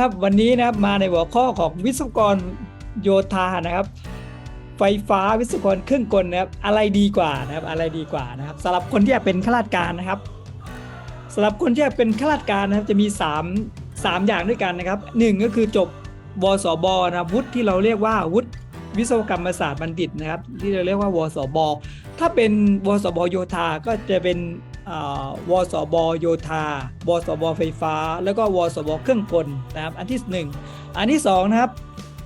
ครับวันนี้นะครับมาในหัวข้อของวิศวกรโยธานะครับ ไฟฟ้าวิศวกรเครื่องกลนะครับอะไรดีกว่านะครับอะไรดีกว่านะครับสำหรับคนที่เป็นข้าราชการนะครับสำหรับคนที่เป็นข้าราชการนะครับจะมี 3 3 อย่างด้วยกันนะครับหนึ่งก็คือจบวสบนะวุฒิที่เราเรียกว่าวุฒิวิศวกรรมศาสตร์บัณฑิตนะครับ ที่เราเรียกว่าวสบถ้าเป็นวสบโยธาก็จะเป็น วสบโยธาวสบไฟฟ้า แล้วก็วสบเครื่องกลนะครับอันที่หนึ่งอันที่สองนะครับ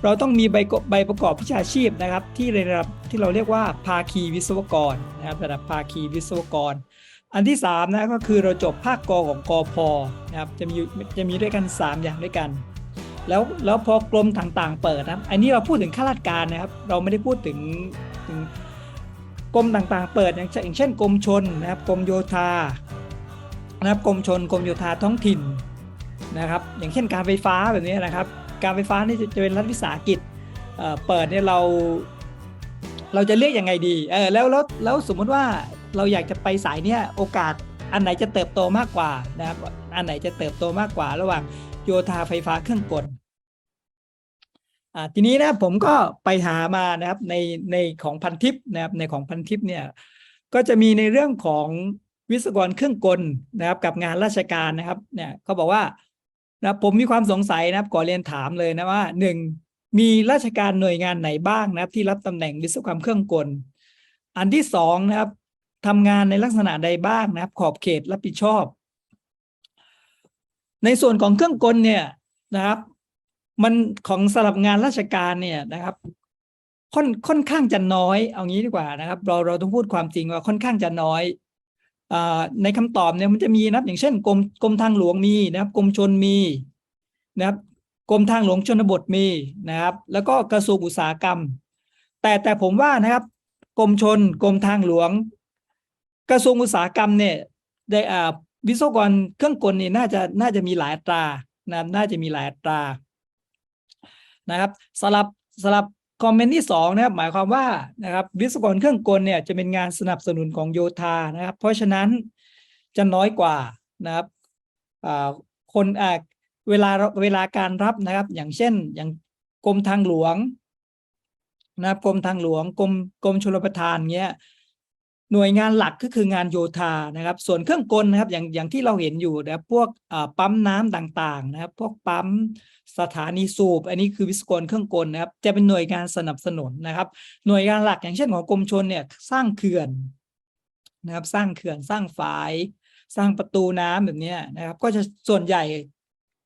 เราต้องมีใบใบประกอบวิชาชีพนะครับ ที่ระดับที่เราเรียกว่าภาคีวิศวกรนะครับระดับภาคีวิศวกร อันที่3นะก็คือเราจบภาคกของกอพนะครับจะมีจะมีด้วยกัน 3 อย่างด้วยกันแล้วแล้วพอกรมต่างๆ เปิดนะอันนี้เราพูดถึงข้าราชการนะครับ เราไม่ได้พูดถึงถึง กรมต่างๆ เปิดอย่างเช่นกรมชนนะครับกรมโยธานะครับกรมชนกรมโยธาท้องถิ่นนะครับ อย่างเช่นการไฟฟ้าแบบนี้นะครับ การไฟฟ้านี่จะเป็นรัฐวิสาหกิจเเปิดเนี่ยเราเราจะเลือกยังไงดีเออแล้วแล้วแล้วสมมุติว่าเราอยากจะไปสายเนี่ยโอกาสอันไหนจะเติบโตมากกว่านะครับอันไหนจะเติบโตมากกว่า ระหว่างโยธาไฟฟ้าเครื่องกล ทีนี้นะผมก็ไปหามานะครับในในของพันทิปนะครับในของพันทิปเนี่ยก็จะมีในเรื่องของวิศวกรเครื่องกลนะครับกับงานราชการนะครับเนี่ยเขาบอกว่านะผมมีความสงสัยนะครับขอเรียนถามเลยนะว่าหนึ่งมีราชการหน่วยงานไหนบ้างนะครับ ที่รับตำแหน่งวิศวกรรมเครื่องกล อันที่สองนะครับทำงานในลักษณะใดบ้างนะครับ ขอบเขตรับผิดชอบ ในส่วนของเครื่องกลเนี่ยนะครับ มันของสำหรับงานราชการเนี่ยนะครับ ค่อนค่อนข้างจะน้อย เอางี้ดีกว่านะครับ เราเราต้องพูดความจริงว่าค่อนข้างจะน้อยอในคำตอบเนี่ยมันจะมีนะครับอย่างเช่นกรมกรมทางหลวงมีนะครับกรมชนมีนะครับกรมทางหลวงชนบทมีนะครับ แล้วก็กระทรวงอุตสาหกรรม แต่แต่ผมว่านะครับกรมชนกรมทางหลวง กระทรวงอุตสาหกรรมเนี่ยได้อ่าวิศวกรเครื่องกลนี่น่าจะน่าจะมีหลายตรานะครับน่าจะมีหลายตรา นะครับสลับสลับคอมเมนต์ที่สองนะครับหมายความว่านะครับวิศวกรเครื่องกลเนี่ยจะเป็นงานสนับสนุนของโยธานะครับ เพราะฉะนั้นจะน้อยกว่านะครับคนเวลาเวลาการรับนะครับ อย่างเช่นอย่างกรมทางหลวงนะครับกรมทางหลวงกรมกรมชลประทานเงี้ย หน่วยงานหลักก็คืองานโยธานะครับ ส่วนเครื่องกลนะครับอย่างอย่างที่เราเห็นอยู่นะครับพวกปั๊มน้ำต่างๆนะครับ พวกปั๊มสถานีสูบ อันนี้คือวิศวกรเครื่องกลนะครับ จะเป็นหน่วยงานสนับสนุนนะครับ หน่วยงานหลักอย่างเช่นของกรมชนเนี่ยสร้างเขื่อนนะครับ สร้างเขื่อนสร้างฝาย สร้างประตูน้ำแบบนี้นะครับ ก็จะส่วนใหญ่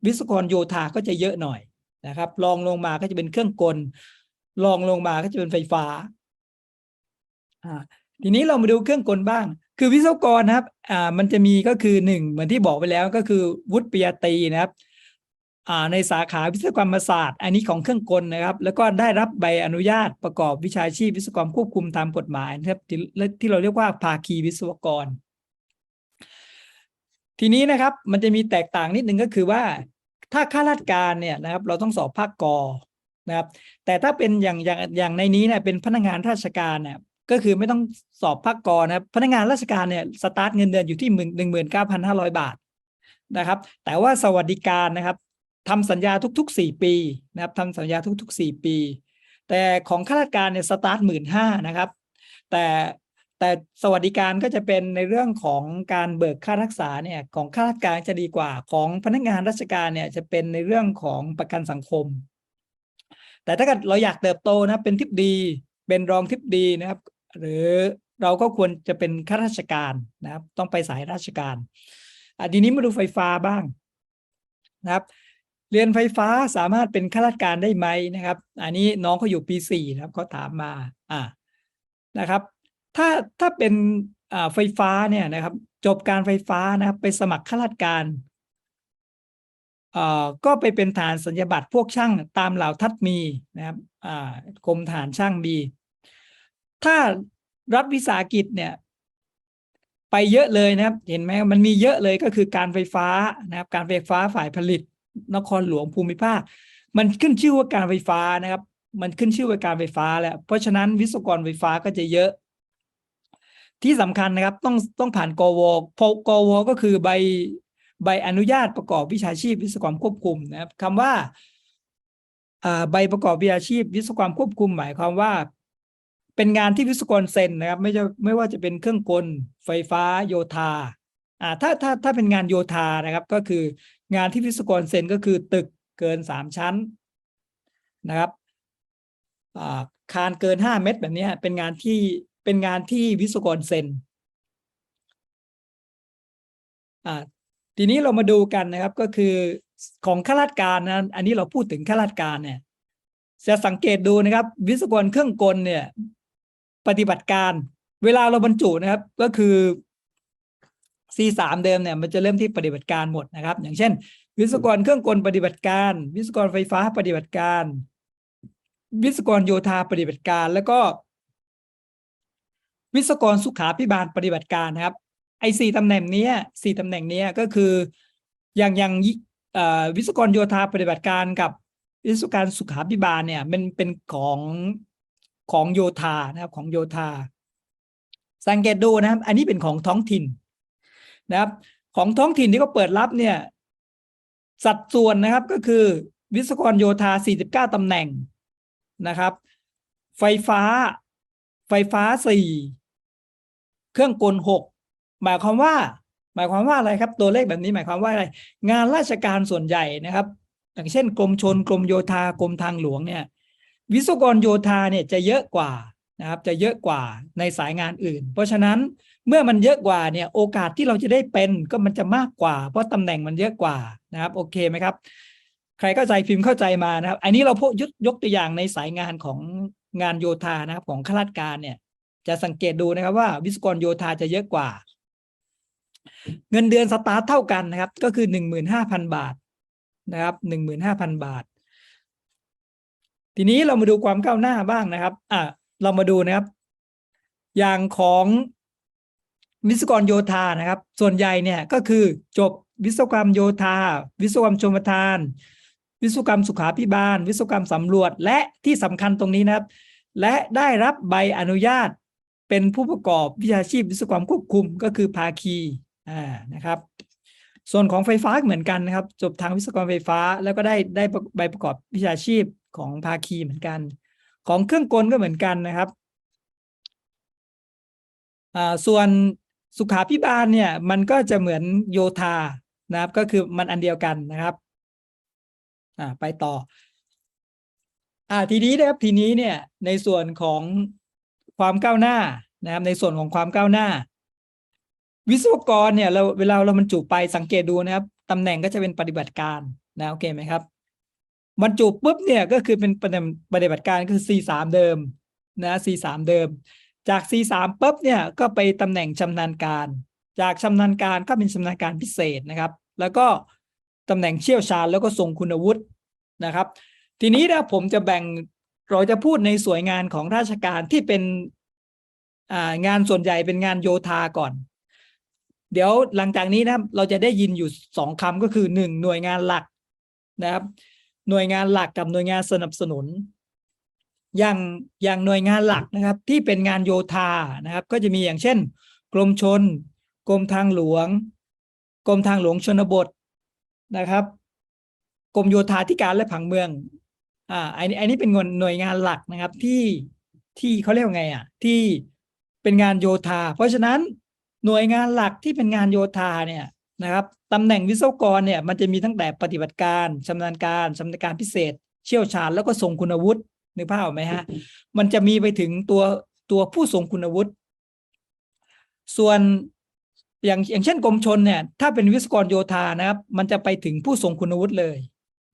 วิศวกรโยธาก็จะเยอะหน่อยนะครับรองลงมาก็จะเป็นเครื่องกลรองลงมาก็จะเป็นไฟฟ้าอ่า ทีนี้เรามาดูเครื่องกลบ้าง คือวิศวกรนะครับอ่ามันจะมีก็คือหนึ่งเหมือนที่บอกไปแล้วก็คือวุฒิปริญญาตรีนะครับอ่าในสาขาวิศวกรรมศาสตร์ อันนี้ของเครื่องกลนะครับ แล้วก็ได้รับใบอนุญาตประกอบวิชาชีพวิศวกรรมควบคุมตามกฎหมายนะครับที่ที่เราเรียกว่าภาคีวิศวกร ทีนี้นะครับมันจะมีแตกต่างนิดนึงก็คือว่าถ้าข้าราชการเนี่ยนะครับเราต้องสอบภาคกอนะครับแต่ถ้าเป็นอย่างอย่างอย่างในนี้เนี่ยเป็นพนักงานราชการเนี่ย ก็คือไม่ต้องสอบภาคกอนะครับพนักงานราชการเนี่ยสตาร์ทเงินเดือนอยู่ที่หนึ่งหมื่นเก้าพันห้าร้อยบาทนะครับ แต่ว่าสวัสดิการนะครับทำสัญญาทุกๆสี่ปีนะครับทำสัญญาทุกๆสี่ปี แต่ของข้าราชการเนี่ยสตาร์ทหมื่นห้านะครับ แต่แต่สวัสดิการก็จะเป็นในเรื่องของการเบิกค่ารักษาเนี่ยของข้าราชการจะดีกว่าของพนักงานราชการเนี่ยจะเป็นในเรื่องของประกันสังคม แต่ถ้าเกิดเราอยากเติบโตนะเป็นทิปดีเป็นรองทิปดีนะครับ หรือเราก็ควรจะเป็นข้าราชการนะครับ ต้องไปสายราชการอะทีนี้มาดูไฟฟ้าบ้างนะครับ เรียนไฟฟ้าสามารถเป็นข้าราชการได้ไหมนะครับ อันนี้น้องเขาอยู่ปีสี่นะครับเขาถามมาอ่านะครับ ถ้าถ้าเป็นอ่าไฟฟ้าเนี่ยนะครับ จบการไฟฟ้านะครับ ไปสมัครข้าราชการอ่อก็ไปเป็นฐานสัญญาบัตรพวกช่างตามเหล่าทัดมีนะครับอ่ากรมฐานช่างมี ถ้ารัฐวิสาหกิจเนี่ยไปเยอะเลยนะครับ เห็นไหมมันมีเยอะเลยก็คือการไฟฟ้านะครับ การไฟฟ้าฝ่ายผลิต นครหลวงภูมิภาค มันขึ้นชื่อว่าการไฟฟ้านะครับ มันขึ้นชื่อว่าการไฟฟ้าแล้ว เพราะฉะนั้นวิศวกรไฟฟ้าก็จะเยอะ ที่สำคัญนะครับต้องต้องผ่านกวพกวก็คือใบใบอนุญาตประกอบวิชาชีพวิศวกรควบคุมนะครับคำว่าอ่าใบประกอบวิชาชีพวิศวกรควบคุมหมายความว่า เป็นงานที่วิศวกรเซ็นนะครับ ไม่จะไม่ว่าจะเป็นเครื่องกล ไฟฟ้าโยธาอ่าถ้าถ้าถ้าเป็นงานโยธานะครับ ก็คืองานที่วิศวกรเซ็นก็คือตึกเกินสามชั้นนะครับอ่าคานเกินห้าเมตรแบบนี้เป็นงานที่เป็นงานที่วิศวกรเซ็นอ่าทีนี้เรามาดูกันนะครับก็คือของข้าราชการนะอันนี้เราพูดถึงข้าราชการเนี่ยจะสังเกตดูนะครับ วิศวกรเครื่องกลเนี่ย ปฏิบัติการ เวลาเราบรรจุนะครับ ก็คือ C3 เดิมเนี่ยมันจะเริ่มที่ปฏิบัติการหมดนะครับ อย่างเช่น วิศวกรเครื่องกลปฏิบัติการ วิศวกรไฟฟ้าปฏิบัติการ วิศวกรโยธาปฏิบัติการ แล้วก็ วิศวกรสุขาพิบาลปฏิบัติการนะครับ ไอ้สี่ตำแหน่งนี้สี่ตำแหน่งนี้ก็คืออย่างอย่างวิศวกรโยธาปฏิบัติการกับวิศวการสุขาพิบาลเนี่ยมันเป็นของ ของโยธานะครับของโยธา สังเกตดูนะครับ อันนี้เป็นของท้องถิ่นนะครับ ของท้องถิ่นที่เขาเปิดรับเนี่ย สัดส่วนนะครับก็คือ วิศวกรโยธา 49 ตำแหน่งนะครับ ไฟฟ้า ไฟฟ้า 4 เครื่องกล 6 หมายความว่า หมายความว่าอะไรครับ ตัวเลขแบบนี้หมายความว่าอะไร งานราชการส่วนใหญ่นะครับ อย่างเช่น กรมชนกรมโยธากรมทางหลวงเนี่ย วิศวกรโยธาเนี่ยจะเยอะกว่านะครับจะเยอะกว่าในสายงานอื่น เพราะฉะนั้นเมื่อมันเยอะกว่าเนี่ยโอกาสที่เราจะได้เป็นก็มันจะมากกว่า เพราะตำแหน่งมันเยอะกว่านะครับโอเคไหมครับ ใครเข้าใจพิมพ์เข้าใจมานะครับ อันนี้เราพูดยกยกตัวอย่างในสายงานของงานโยธานะครับ ของข้าราชการเนี่ย จะสังเกตดูนะครับว่าวิศวกรโยธาจะเยอะกว่า เงินเดือนสตาร์ทเท่ากันนะครับ ก็คือหนึ่งหมื่นห้าพันบาทนะครับหนึ่งหมื่นห้าพันบาท ทีนี้เรามาดูความก้าวหน้าบ้างนะครับ อะเรามาดูนะครับ อย่างของวิศวกรโยธานะครับ ส่วนใหญ่เนี่ยก็คือจบวิศวกรรมโยธา วิศวกรรมชมทาน วิศวกรรมสุขาพิบาล วิศวกรรมสำรวจ และที่สำคัญตรงนี้นะครับ และได้รับใบอนุญาตเป็นผู้ประกอบวิชาชีพวิศวกรรมควบคุมก็คือภาคีอ่านะครับ ส่วนของไฟฟ้าเหมือนกันนะครับ จบทางวิศวกรรมไฟฟ้า แล้วก็ได้ได้ใบประกอบวิชาชีพ ของภาคีเหมือนกัน ของเครื่องกลก็เหมือนกันนะครับส่วนสุขาพิบาลเนี่ยมันก็จะเหมือนโยธานะครับ ก็คือมันอันเดียวกันนะครับไปต่ออทีนี้นะครับทีนี้เนี่ยในส่วนของความก้าวหน้านะครับ ในส่วนของความก้าวหน้า วิศวกรเนี่ยเราเวลาเราบรรจุไปสังเกตดูนะครับตำแหน่งก็จะเป็นปฏิบัติการนะโอเคไหมครับ บรรจุปุ๊บเนี่ยก็คือเป็นปฏิบัติการคือ C3 เดิมนะ C3 เดิม จาก C3 ปุ๊บเนี่ยก็ไปตำแหน่งชำนาญการ จากชำนาญการก็เป็นชำนาญการพิเศษนะครับ แล้วก็ตำแหน่งเชี่ยวชาญแล้วก็ทรงคุณวุฒินะครับ ทีนี้นะผมจะแบ่งเราจะพูดในส่วนงานของราชการที่เป็นงานส่วนใหญ่เป็นงานโยธาก่อน เดี๋ยวหลังจากนี้นะครับเราจะได้ยินอยู่สองคำก็คือหนึ่งหน่วยงานหลักนะครับ หน่วยงานหลักกับหน่วยงานสนับสนุน อย่างอย่างหน่วยงานหลักนะครับ ที่เป็นงานโยธานะครับ ก็จะมีอย่างเช่น กรมชน กรมทางหลวง กรมทางหลวงชนบทนะครับกรมโยธาธิการและผังเมือง อ่า อันนี้ อันนี้เป็นหน่วยงานหลักนะครับ ที่ ที่เขาเรียกว่าไงอะ ที่เป็นงานโยธา เพราะฉะนั้นหน่วยงานหลักที่เป็นงานโยธาเนี่ย นะครับตำแหน่งวิศวกรเนี่ยมันจะมีตั้งแต่ปฏิบัติการชำนาญการชำนาญการพิเศษ เชี่ยวชาญแล้วก็ทรงคุณวุฒินึกภาพออกไหมฮะมันจะมีไปถึงตัวตัวผู้ทรงคุณวุฒิส่วนอย่างอย่างเช่นกรมชนเนี่ยถ้าเป็นวิศวกรโยธานะครับ มันจะไปถึงผู้ทรงคุณวุฒิเลย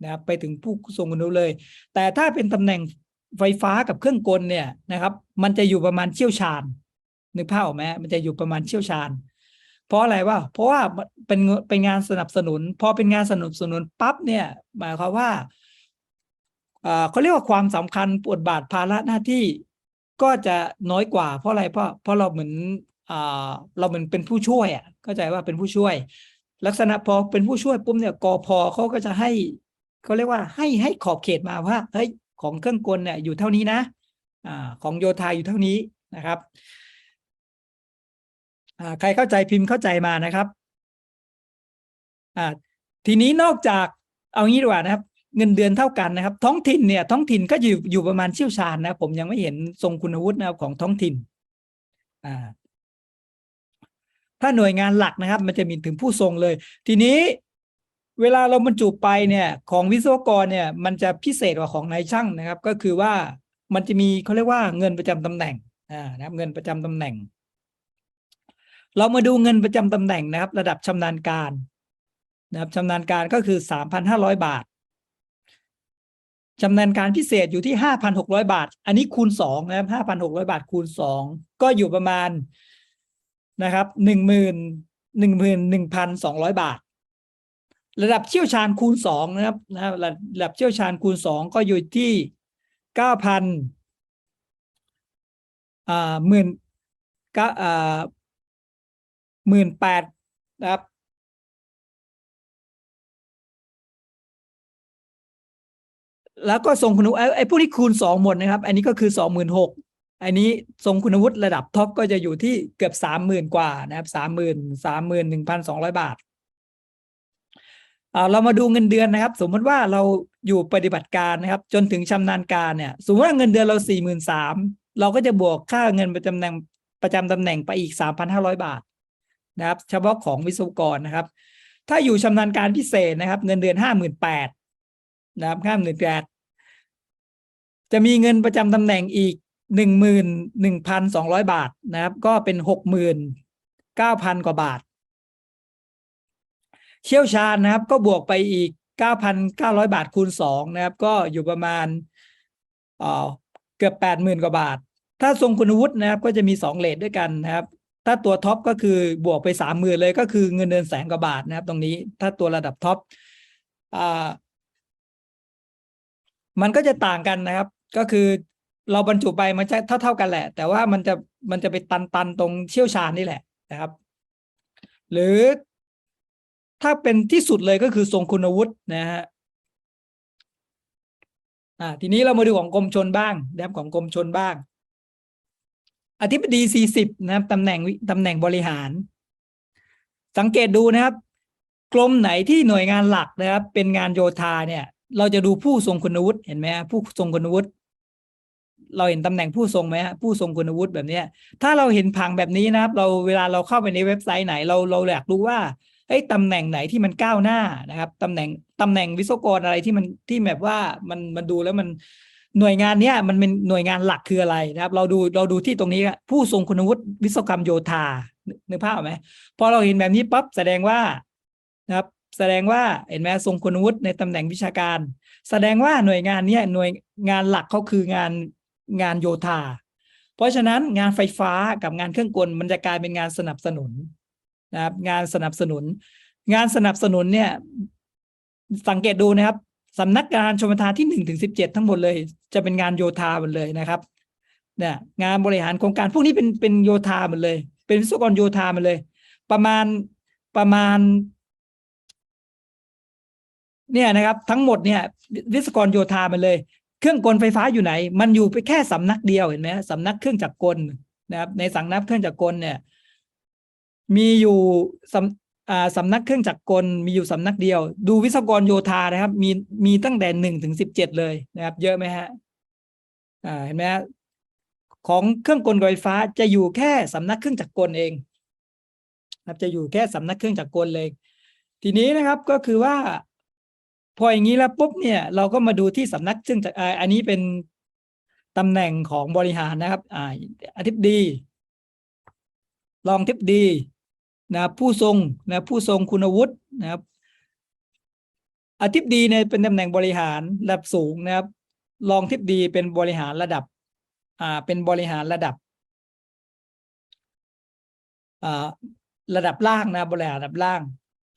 นะครับไปถึงผู้ทรงคุณวุฒิเลย แต่ถ้าเป็นตำแหน่งไฟฟ้ากับเครื่องกลเนี่ยนะครับ มันจะอยู่ประมาณเชี่ยวชาญนึกภาพออกไหมมันจะอยู่ประมาณเชี่ยวชาญ เพราะอะไรวะเพราะว่าเป็นเป็นงานสนับสนุน พอเป็นงานสนับสนุนปั๊บเนี่ย หมายความว่าเขาเรียกว่าความสำคัญบทบาทภาระหน้าที่ก็จะน้อยกว่า เพราะอะไรเพราะเพราะเราเหมือนเราเหมือนเป็นผู้ช่วยอะเข้าใจว่าเป็นผู้ช่วย ลักษณะพอเป็นผู้ช่วยปุ๊บเนี่ยกอพอเขาก็จะให้เขาเรียกว่าให้ให้ขอบเขตมาว่าเฮ้ยของเครื่องกลเนี่ยอยู่เท่านี้นะอ่าของโยธาอยู่เท่านี้นะครับ ใครเข้าใจพิมพ์เข้าใจมานะครับอ่าทีนี้นอกจากเอางี้ดีกว่านะครับ เงินเดือนเท่ากันนะครับ ท้องถิ่นเนี่ยท้องถิ่นก็อยู่อยู่ประมาณเชี่ยวชาญนะผมยังไม่เห็นทรงคุณวุฒินะครับของท้องถิ่นอ่าถ้าหน่วยงานหลักนะครับ มันจะมีถึงผู้ทรงเลย ทีนี้เวลาเราบรรจุไปเนี่ยของวิศวกรเนี่ยมันจะพิเศษกว่าของนายช่างนะครับ ก็คือว่ามันจะมีเขาเรียกว่าเงินประจำตำแหน่งอ่านะครับ เงินประจำตำแหน่ง เรามาดูเงินประจำตำแหน่งนะครับ ระดับชำนาญการนะครับชำนาญการก็คือสามพันห้าร้อยบาทชำนาญการพิเศษอยู่ที่ห้าพันหกร้อยบาท อันนี้คูณสองนะครับห้าพันหกร้อยบาทคูณสองก็อยู่ประมาณนะครับหนึ่งหมื่นหนึ่งหมื่นหนึ่งพันสองร้อยบาท ระดับเชี่ยวชาญคูณสองนะครับนะระดับเชี่ยวชาญคูณสองก็อยู่ที่เก้าพันอ่าหมื่นก้าอ่า หมื่นแปดนะครับแล้วก็ทรงคุณวุฒิไอ้พวกนี้คูณสองหมดนะครับ อันนี้ก็คือสองหมื่นหกอันนี้ทรงคุณวุฒิระดับท็อปก็จะอยู่ที่เกือบสามหมื่นกว่านะครับสามหมื่นสามหมื่นหนึ่งพันสองร้อยบาทอ่าเรามาดูเงินเดือนนะครับ สมมติว่าเราอยู่ปฏิบัติการนะครับ จนถึงชำนาญการเนี่ย สมมติว่าเงินเดือนเราสี่หมื่นสามเราก็จะบวกค่าเงินประจำตำแหน่งประจำตำแหน่งไปอีกสามพันห้าร้อยบาท นะครับ เฉพาะของวิศวกรนะครับ ถ้าอยู่ชำนาญการพิเศษนะครับ เงินเดือนห้าหมื่นแปดนะครับห้าหมื่นแปดจะมีเงินประจำตำแหน่งอีกหนึ่งหมื่นหนึ่งพันสองร้อยบาทนะครับ ก็เป็นหกหมื่นเก้าพันกว่าบาท เชี่ยวชาญนะครับ ก็บวกไปอีกเก้าพันเก้าร้อยบาทคูณสองนะครับ ก็อยู่ประมาณเอ่อเกือบแปดหมื่นกว่าบาท ถ้าทรงคุณวุฒินะครับ ก็จะมีสองเลทด้วยกันนะครับ ถ้าตัวท็อปก็คือบวกไปสามหมื่นเลยก็คือเงินเดือนแสนกว่าบาทนะครับ ตรงนี้ถ้าตัวระดับท็อปอ่ามันก็จะต่างกันนะครับ ก็คือเราบรรจุไปมันจะเท่าเท่ากันแหละ แต่ว่ามันจะมันจะไปตันตันตรงเชี่ยวชาญนี่แหละนะครับ หรือถ้าเป็นที่สุดเลยก็คือทรงคุณวุฒินะฮะอ่าทีนี้เรามาดูของกรมชนบ้างนะครับของกรมชนบ้าง อธิบดีสี่สิบนะครับตำแหน่งตำแหน่งบริหาร สังเกตดูนะครับ กรมไหนที่หน่วยงานหลักนะครับ เป็นงานโยธาเนี่ย เราจะดูผู้ทรงคุณวุฒิเห็นไหมผู้ทรงคุณวุฒิเราเห็นตำแหน่งผู้ทรงไหมฮะผู้ทรงคุณวุฒิแบบนี้ถ้าเราเห็นผังแบบนี้นะครับ เราเวลาเราเข้าไปในเว็บไซต์ไหน เราเราอยากรู้ว่าเอ้ยตำแหน่งไหนที่มันก้าวหน้านะครับตำแหน่งตำแหน่งวิศวกรอะไรที่มันที่แบบว่ามันมันดูแล้วมัน หน่วยงานเนี้ยมันเป็นหน่วยงานหลักคืออะไรนะครับ เราดูเราดูที่ตรงนี้ผู้ทรงคุณวุฒิวิศวกรรมโยธานึกภาพออไหมพอเราเห็นแบบนี้ปั๊บแสดงว่านะครับแสดงว่าเห็นไหมทรงคุณวุฒิในตำแหน่งวิชาการ แสดงว่าหน่วยงานเนี้ยหน่วยงานหลักเขาคืองานงานโยธา เพราะฉะนั้นงานไฟฟ้ากับงานเครื่องกลมันจะกลายเป็นงานสนับสนุนนะครับงานสนับสนุน งานสนับสนุนเนี่ยสังเกตดูนะครับ สำนักงานชมทานที่หนึ่งถึงสิบเจ็ดทั้งหมดเลย จะเป็นงานโยธาหมดเลยนะครับเนี่ยงานบริหารโครงการพวกนี้เป็นเป็นโยธาหมดเลย เป็นวิศวกรโยธาหมดเลย ประมาณประมาณ เนี่ยนะครับ ทั้งหมดเนี่ยวิศวกรโยธาหมดเลย เครื่องกลไฟฟ้าอยู่ไหน มันอยู่ไปแค่สำนักเดียวเห็นไหมสำนักเครื่องจักรกลนะครับ ในสำนักเครื่องจักรกลเนี่ย มีอยู่ สำนักเครื่องจักรกลมีอยู่สำนักเดียว ดูวิศวกรโยธานะครับ มีมีตั้งแต่หนึ่งถึงสิบเจ็ดเลยนะครับ เยอะไหมฮะอ่าเห็นไหมฮะของเครื่องกลไฟฟ้าจะอยู่แค่สำนักเครื่องจักรกลเองนะครับจะอยู่แค่สำนักเครื่องจักรกลเลย ทีนี้นะครับก็คือว่า พออย่างนี้แล้วปุ๊บเนี่ยเราก็มาดูที่สำนักเครื่องจักรอันนี้เป็นตำแหน่งของบริหารนะครับ อ่าอธิบดี รองอธิบดี นะผู้ทรงนะผู้ทรงคุณวุฒินะครับอธิบดีเนี่ยเป็นตำแหน่งบริหารระดับสูงนะครับ รองอธิบดีเป็นบริหารระดับอ่าเป็นบริหารระดับอ่าระดับล่างนะบริหารระดับล่าง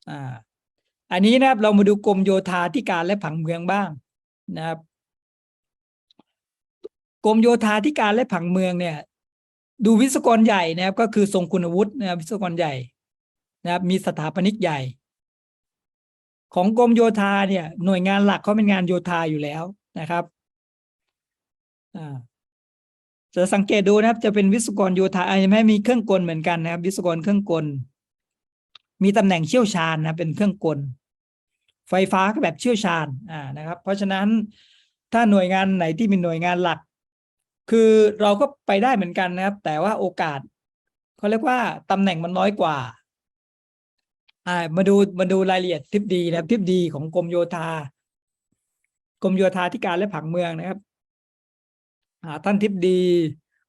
อ่าอันนี้นะครับเรามาดูกรมโยธาธิการและผังเมืองบ้างนะครับกรมโยธาธิการและผังเมืองเนี่ย ดูวิศวกรใหญ่นะครับ ก็คือทรงคุณวุฒินะครับวิศวกรใหญ่ นะครับมีสถาปนิกใหญ่ ของกรมโยธาเนี่ย หน่วยงานหลักเขาเป็นงานโยธาอยู่แล้วนะครับจะสังเกตดูนะครับ จะเป็นวิศวกรโยธาอาจจะไม่มีเครื่องกลเหมือนกันนะครับ วิศวกรเครื่องกล มีตำแหน่งเชี่ยวชาญนะเป็นเครื่องกล ไฟฟ้าก็แบบเชี่ยวชาญอ่านะครับ เพราะฉะนั้นถ้าหน่วยงานไหนที่เป็นหน่วยงานหลัก คือเราก็ไปได้เหมือนกันนะครับ แต่ว่าโอกาสเขาเรียกว่าตำแหน่งมันน้อยกว่า อ่ามาดูมาดูรายละเอียดทิปดีนะครับทิปดีของกรมโยธากรมโยธาธิการและผังเมืองนะครับอ่าท่านทิพดี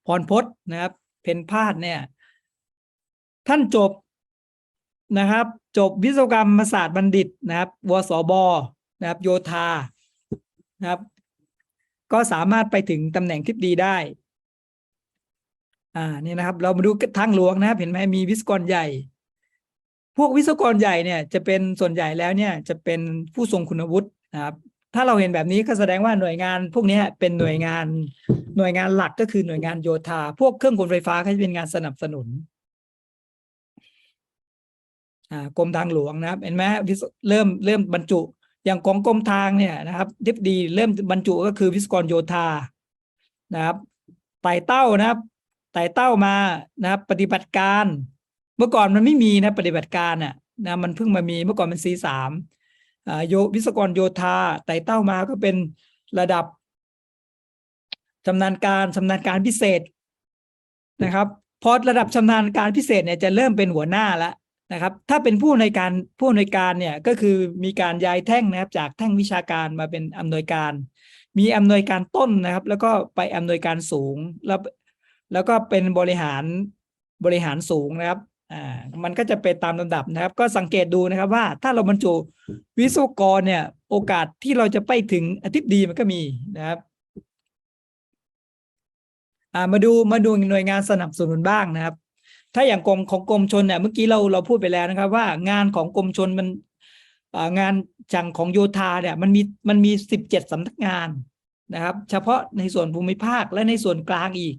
พรพจน์นะครับ เพนพาดเนี่ย ท่านจบนะครับ จบวิศวกรรมศาสตร์บัณฑิตนะครับวสบนะครับ โยธานะครับ ก็สามารถไปถึงตำแหน่งทิพดีได้อ่านี่นะครับ เรามาดูทางหลวงนะครับ เห็นไหมมีวิศกรใหญ่ พวกวิศวกรใหญ่เนี่ยจะเป็นส่วนใหญ่แล้วเนี่ยจะเป็นผู้ทรงคุณวุฒินะครับถ้าเราเห็นแบบนี้ก็แสดงว่าหน่วยงาน พวกนี้เป็นหน่วยงานหน่วยงานหลักก็คือหน่วยงานโยธา พวกเครื่องกลไฟฟ้าก็จะเป็นงานสนับสนุนอ่ากรมทางหลวงนะครับ เห็นไหมวิศเริ่มเริ่มบรรจุอย่างของกรมทางเนี่ยนะครับทิบดีเริ่มบรรจุก็คือวิศกรโยธานะครับไต่เต้านะครับไต่เต้ามานะครับ ปฏิบัติการ มื่อก่อนมันไม่มีนะปฏิบัติการอะนะมันเพิ่งมามีเมื่อก่อนมันซีสามอโยวิศกรโยธาไต่เต้ามาก็เป็นระดับชำนาญการชำนาญการพิเศษนะครับพอระดับชำนาญการพิเศษเนี่ยจะเริ่มเป็นหัวหน้าแล้วนะครับ ถ้าเป็นผู้ในวยการผู้อำนวยการเนี่ยก็คือมีการย้ายแท่งนะครับ จากแท่งวิชาการมาเป็นอำนวยการ มีอำนวยการต้นนะครับ แล้วก็ไปอำนวยการสูงแล้วแล้วก็เป็นบริหารบริหารสูงนะครับ อ่ามันก็จะเป็นตามลำดับนะครับ ก็สังเกตดูนะครับว่าถ้าเราบรรจุวิศวกรเนี่ย โอกาสที่เราจะไปถึงอาทิตย์ดีมันก็มีนะครับอ่ามาดูมาดูหน่วยงานสนับสนุนบ้างนะครับ ถ้าอย่างกรมของกรมชนเนี่ยเมื่อกี้เราเราพูดไปแล้วนะครับ ว่างานของกรมชนมันางานจังของโยธาเนี่ยมันมีมันมีสิบเจ็ดสำนักงานนะครับ เฉพาะในส่วนภูมิภาคและในส่วนกลางอีก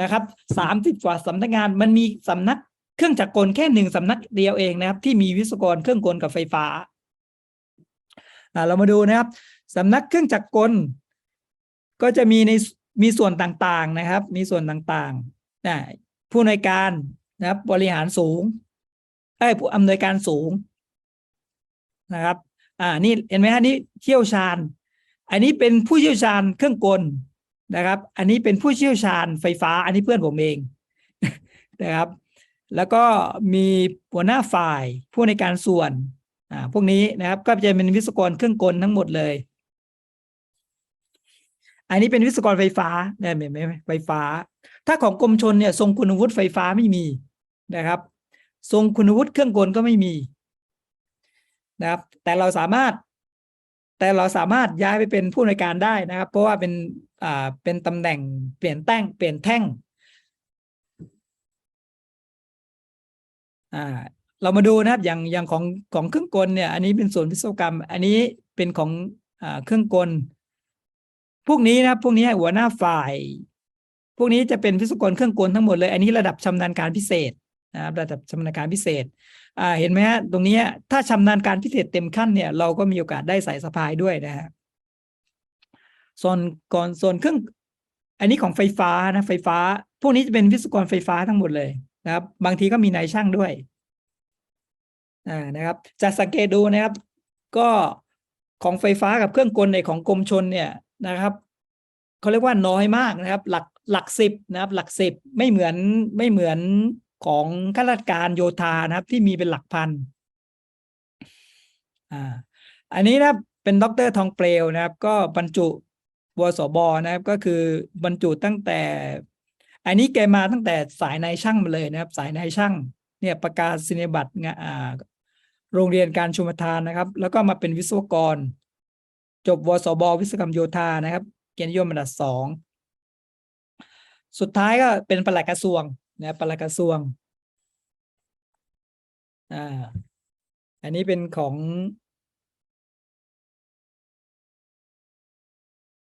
นะครับสามสิบกว่าสำนักงานมันมีสำนัก เครื่องจักรกลแค่หนึ่งสำนักเดียวเองนะครับ ที่มีวิศวกรเครื่องกลกับไฟฟ้าเรามาดูนะครับสำนักเครื่องจักรกล ก็จะมีในมีส่วนต่างๆนะครับ มีส่วนต่างๆนะผู้อำนวยการนะครับ บริหารสูงไอ้ผู้อำนวยการสูงนะครับ อ่านี่เห็นไหมฮะนี่เชี่ยวชาญ อันนี้เป็นผู้เชี่ยวชาญเครื่องกลนะครับ อันนี้เป็นผู้เชี่ยวชาญไฟฟ้า อันนี้เพื่อนผมเองนะครับ แล้วก็มีหัวหน้าฝ่ายผู้ในการส่วนอ่าพวกนี้นะครับ ก็จะเป็นวิศวกรเครื่องกลทั้งหมดเลย อันนี้เป็นวิศวกรไฟฟ้าเนี่ยเห็นไหมไฟฟ้า ถ้าของกรมชนเนี่ยทรงคุณวุฒิไฟฟ้าไม่มีนะครับ ทรงคุณวุฒิเครื่องกลก็ไม่มีนะครับ แต่เราสามารถ แต่เราสามารถย้ายไปเป็นผู้ในการได้นะครับ เพราะว่าเป็นอ่าเป็นตำแหน่งเปลี่ยนแต้งเปลี่ยนแท่ง อ่าเรามาดูนะครับอย่างอย่างของของเครื่องกลเนี่ย อันนี้เป็นส่วนวิศวกรรม อันนี้เป็นของอ่าเครื่องกล พวกนี้นะครับพวกนี้หัวหน้าฝ่าย พวกนี้จะเป็นวิศวกรเครื่องกลทั้งหมดเลย อันนี้ระดับชำนาญการพิเศษนะครับระดับชำนาญการพิเศษอ่าเห็นไหมฮะตรงนี้ถ้าชำนาญการพิเศษเต็มขั้นเนี่ย เราก็มีโอกาสได้สายสะพายด้วยนะฮะส่วนก่อนส่วนเครื่อง อันนี้ของไฟฟ้านะไฟฟ้า พวกนี้จะเป็นวิศวกรไฟฟ้าทั้งหมดเลย นะครับ บางทีก็มีนายช่างด้วยอ่านะครับจะสังเกตดูนะครับ ก็ของไฟฟ้ากับเครื่องกลในของกรมชนเนี่ยนะครับเขาเรียกว่าน้อยมากนะครับ หลักหลักสิบนะครับ หลักสิบไม่เหมือนไม่เหมือนของข้าราชการโยธานะครับ ที่มีเป็นหลักพันอ่าอันนี้นะเป็นด็อกเตอร์ทองเปลวนะครับ ก็บรรจุวสบนะครับ ก็คือบรรจุตั้งแต่ อันนี้แกมาตั้งแต่สายนายช่างมาเลยนะครับ สายนายช่างเนี่ยประกาศนียบัตรงานโรงเรียนการชุมทานนะครับ แล้วก็มาเป็นวิศวกร จบวสบวิศวกรรมโยธานะครับ เกียรตินิยมอันดับสองสุดท้ายก็เป็นปลัดกระทรวงนะปลัดกระทรวงอ่าอันนี้เป็นของ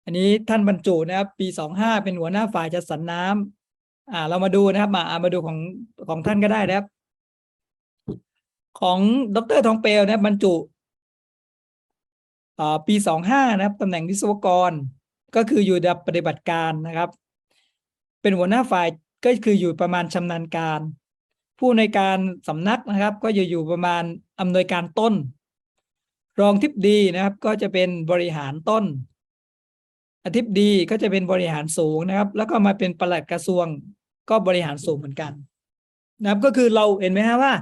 อันนี้ท่านบรรจุนะครับ ปีสองห้าเป็นหัวหน้าฝ่ายจัดสรรน้ำ อ่า เรามาดูนะครับมาอามาดูของของท่านก็ได้นะครับ ของดรทองเปลนะครับบรรจุอ่าปีสองห้านะครับตำแหน่งวิศวกร ก็คืออยู่ดับปฏิบัติการนะครับ เป็นหัวหน้าฝ่ายก็คืออยู่ประมาณชำนาญการ ผู้ในการสำนักนะครับ ก็จะอยู่ประมาณอำนวยการต้น รองทิบดีนะครับ ก็จะเป็นบริหารต้น อธิบดีก็จะเป็นบริหารสูงนะครับ แล้วก็มาเป็นปลัดกระทรวงก็บริหารสูงเหมือนกัน นะครับ ก็คือเราเห็นไหมฮะว่า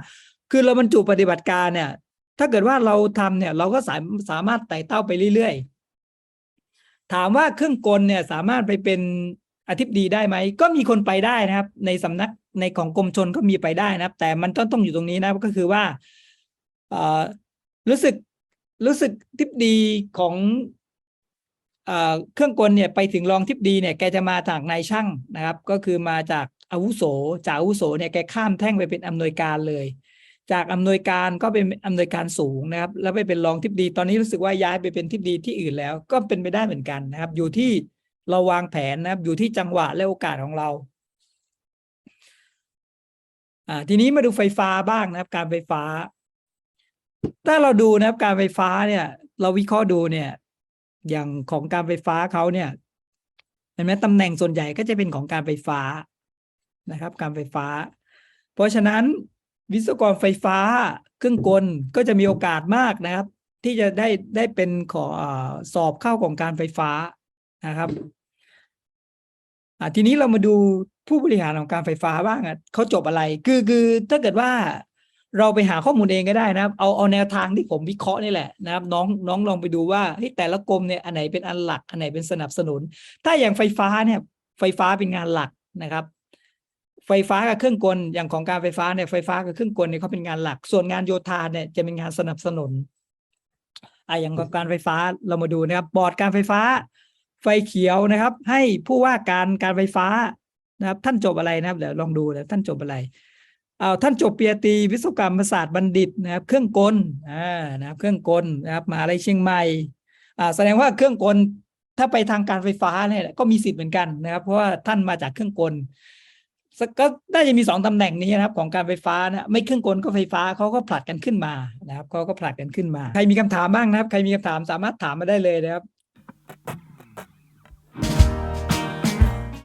คือเราบรรจุปฏิบัติการเนี่ย ถ้าเกิดว่าเราทำเนี่ย เราก็สามสามารถไต่เต้าไปเรื่อยๆ ถามว่าเครื่องกลเนี่ยสามารถไปเป็นอธิบดีได้ไหม ก็มีคนไปได้นะครับ ในสำนักในของกรมชนก็มีไปได้นะครับ แต่มันต้องต้องอยู่ตรงนี้นะก็คือว่าเอ่อรู้สึกรู้สึกทิบดีของ เครื่องกลเนี่ยไปถึงรองทิบดีเนี่ยแกจะมาจากนายช่างนะครับ ก็คือมาจากอาวุโสจากอาวุโสเนี่ยแกข้ามแท่งไปเป็นอำนวยการเลย จากอำนวยการก็เป็นอำนวยการสูงนะครับ แล้วไปเป็นรองทิบดี ตอนนี้รู้สึกว่าย้ายไปเป็นทิบดีที่อื่นแล้ว ก็เป็นไปได้เหมือนกันนะครับ อยู่ที่เราวางแผนนะครับ อยู่ที่จังหวะและโอกาสของเรา่าทีนี้มาดูไฟฟ้าบ้างนะครับ การไฟฟ้า ถ้าเราดูนะครับการไฟฟ้าเนี่ย เราวิเคราะห์ดูเนี่ย อย่างของการไฟฟ้าเขาเนี่ยเห็นไหมตำแหน่งส่วนใหญ่ก็จะเป็นของการไฟฟ้านะครับ การไฟฟ้า เพราะฉะนั้นวิศวกรไฟฟ้าเครื่องกลก็จะมีโอกาสมากนะครับ ที่จะได้ได้เป็นขอสอบเข้าของการไฟฟ้านะครับทีนี้เรามาดูผู้บริหารของการไฟฟ้าบ้างเขาจบอะไร คือคือถ้าเกิดว่า เราไปหาข้อมูลเองก็ได้นะครับ เอาเอาแนวทางที่ผมวิเคราะห์นี่แหละนะครับ น้องน้องลองไปดูว่าเฮ้แต่ละกรมเนี่ยอันไหนเป็นอันหลัก อันไหนเป็นสนับสนุน ถ้าอย่างไฟฟ้าเนี่ยไฟฟ้าเป็นงานหลักนะครับ ไฟฟ้ากับเครื่องกลอย่างของการไฟฟ้าเนี่ยไฟฟ้ากับเครื่องกลเนี่ยเขาเป็นงานหลัก ส่วนงานโยธาเนี่ยจะเป็นงานสนับสนุนอะอย่างของการไฟฟ้าเรามาดูนะครับ บอร์ดการไฟฟ้า ไฟเขียวนะครับ ให้ผู้ว่าการการไฟฟ้านะครับ ท่านจบอะไรนะครับเดี๋ยวลองดูนะท่านจบอะไร เอาท่านจบปริญญาตรีวิศวกรรมศาสตร์บัณฑิตนะครับ เครื่องกลอ่านะครับ เครื่องกลนะครับมหาลัยเชียงใหม่อ่าแสดงว่าเครื่องกลถ้าไปทางการไฟฟ้าเนี่ยก็มีสิทธิ์เหมือนกันนะครับ เพราะว่าท่านมาจากเครื่องกลก็น่าจะมีสองตำแหน่งนี้นะครับ ของการไฟฟ้านะไม่เครื่องกลก็ไฟฟ้าเขาก็ผลัดกันขึ้นมานะครับเขาก็ผลัดกันขึ้นมา ใครมีคำถามบ้างนะครับ ใครมีคำถามสามารถถามมาได้เลยนะครับ